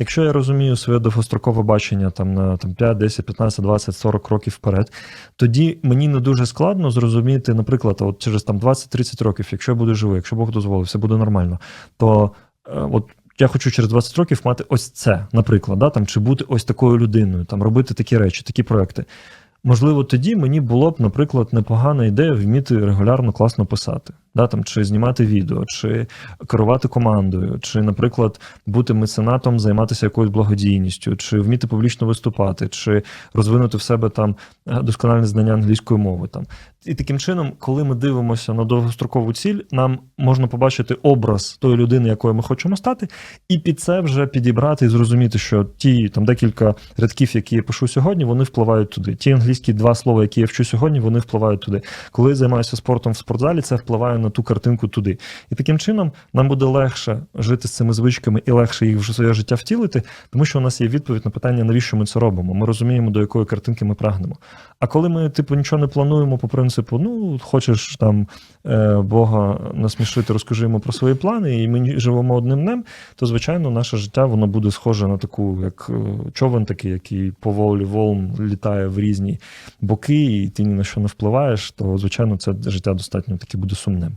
якщо я розумію своє довгострокове бачення там на там 5, 10, 15, 20, 40 років вперед, тоді мені не дуже складно зрозуміти, наприклад, от через там 20-30 років, якщо я буду живий, якщо Бог дозволить, все буде нормально, то е, от. Я хочу через 20 років мати ось це, наприклад, да, там, чи бути ось такою людиною, там, робити такі речі, такі проекти. Можливо, тоді мені було б, наприклад, непогана ідея вміти регулярно класно писати, да, там, чи знімати відео, чи керувати командою, чи, наприклад, бути меценатом, займатися якоюсь благодійністю, чи вміти публічно виступати, чи розвинути в себе там е, доскональне знання англійської мови. Там. І таким чином, коли ми дивимося на довгострокову ціль, нам можна побачити образ тої людини, якою ми хочемо стати, і під це вже підібрати і зрозуміти, що ті там декілька рядків, які я пишу сьогодні, вони впливають туди. Ті англійські два слова, які я вчу сьогодні, вони впливають туди. Коли я займаюся спортом в спортзалі, це впливає на ту картинку туди. І таким чином нам буде легше жити з цими звичками і легше їх в своє життя втілити, тому що у нас є відповідь на питання, навіщо ми це робимо. Ми розуміємо, до якої картинки ми прагнемо. А коли ми, типу, нічого не плануємо по принципу, ну хочеш там е, Бога насмішити, розкажи йому про свої плани, і ми живемо одним днем, то звичайно наше життя воно буде схоже на таку, як е, човен такий, який поволі волн літає в різні боки, і ти ні на що не впливаєш, то звичайно це життя достатньо таки буде сумним.